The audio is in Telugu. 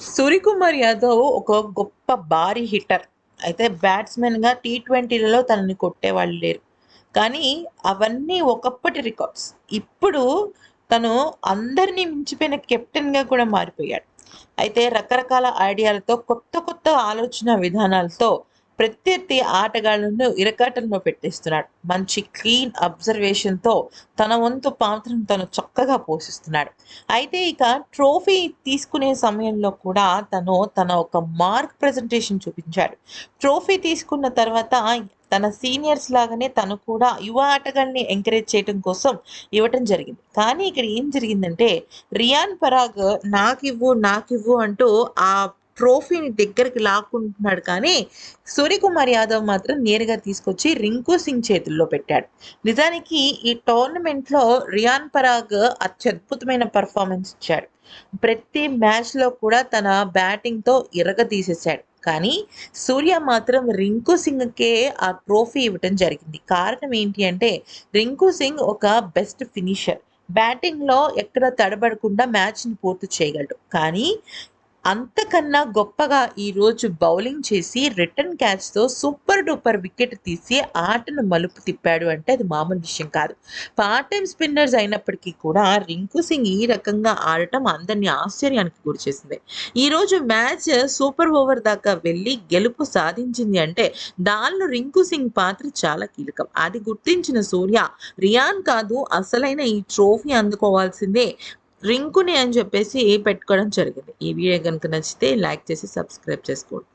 సూర్యకుమార్ యాదవ్ ఒక గొప్ప భారీ హిట్టర్. అయితే బ్యాట్స్మెన్గా టీ ట్వంటీలలో తనని కొట్టేవాళ్ళు లేరు. కానీ అవన్నీ ఒకప్పటి రికార్డ్స్. ఇప్పుడు తను అందరినీ మించిపోయిన కెప్టెన్గా కూడా మారిపోయాడు. అయితే రకరకాల ఐడియాలతో కొత్త కొత్త ఆలోచన విధానాలతో ప్రత్యర్థి ఆటగాళ్ళను ఇరకాటంలో పెట్టేస్తున్నాడు. మంచి క్లీన్ అబ్జర్వేషన్తో తన వంతు పాత్రను తను చక్కగా పోషిస్తున్నాడు. అయితే ఇక ట్రోఫీ తీసుకునే సమయంలో కూడా తను తన ఒక మార్క్ ప్రజెంటేషన్ చూపించాడు. ట్రోఫీ తీసుకున్న తర్వాత తన సీనియర్స్ లాగానే తను కూడా యువ ఆటగాళ్ళని ఎంకరేజ్ చేయడం కోసం ఇవ్వటం జరిగింది. కానీ ఇక్కడ ఏం జరిగిందంటే రియాన్ పరాగ్ నాకివ్వు నాకివ్వు అంటూ ఆ ట్రోఫీని దగ్గరికి లాక్కుంటున్నాడు కానీ సూర్యకుమార్ యాదవ్ మాత్రం నేరుగా తీసుకొచ్చి రింకు సింగ్ చేతుల్లో పెట్టాడు. నిజానికి ఈ టోర్నమెంట్లో రియాన్ పరాగ్ అత్యద్భుతమైన పర్ఫార్మెన్స్ ఇచ్చాడు. ప్రతి మ్యాచ్లో కూడా తన బ్యాటింగ్తో ఇరగ తీసేశాడు. కానీ సూర్య మాత్రం రింకు సింగ్కే ఆ ట్రోఫీ ఇవ్వటం జరిగింది. కారణం ఏంటి అంటే రింకు సింగ్ ఒక బెస్ట్ ఫినిషర్. బ్యాటింగ్లో ఎక్కడ తడబడకుండా మ్యాచ్ని పూర్తి చేయగలడు. కానీ అంతకన్నా గొప్పగా ఈరోజు బౌలింగ్ చేసి రిటర్న్ క్యాచ్తో సూపర్ డూపర్ వికెట్ తీసి ఆటను మలుపు తిప్పాడు అంటే అది మామూలు విషయం కాదు. పార్ట్ టైం స్పిన్నర్స్ అయినప్పటికీ కూడా రింకు సింగ్ ఈ రకంగా ఆడటం అందరినీ ఆశ్చర్యానికి గురిచేసింది ఈరోజు మ్యాచ్ సూపర్ ఓవర్ దాకా వెళ్ళి గెలుపు సాధించింది అంటే దానిలో రింకు సింగ్ పాత్ర చాలా కీలకం. అది గుర్తించిన సూర్య రియాన్ కాదు అసలైన ఈ ట్రోఫీ అందుకోవాల్సిందే. రింకుని అని చెప్పేసి పెట్టుకోవడం జరిగింది. ఈ వీడియో కనుక నచ్చితే లైక్ చేసి సబ్స్క్రైబ్ చేసుకోండి.